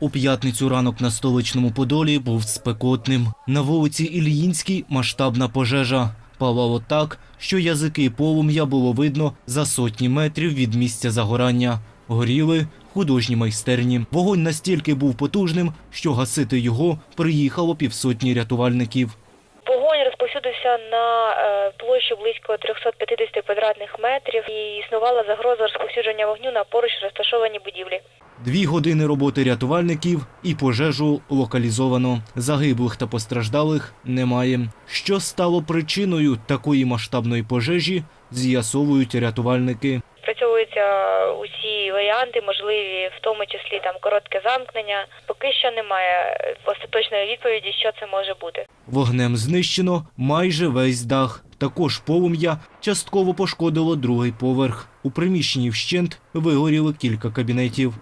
У п'ятницю ранок на столичному Подолі був спекотним. На вулиці Ільїнській масштабна пожежа. Палало так, що язики полум'я було видно за сотні метрів від місця загорання. Горіли художні майстерні. Вогонь настільки був потужним, що гасити його приїхало півсотні рятувальників. Вогонь розповсюдився на е, площу близько 350 квадратних метрів і існувала загроза розповсюдження вогню на поруч розташовані будівлі. Дві години роботи рятувальників і пожежу локалізовано. Загиблих та постраждалих немає. Що стало причиною такої масштабної пожежі, з'ясовують рятувальники. Працьовуються усі варіанти, можливі, в тому числі там коротке замкнення. Поки що немає остаточної відповіді, що це може бути. Вогнем знищено майже весь дах. Також полум'я частково пошкодило другий поверх. У приміщенні вщент вигоріли кілька кабінетів.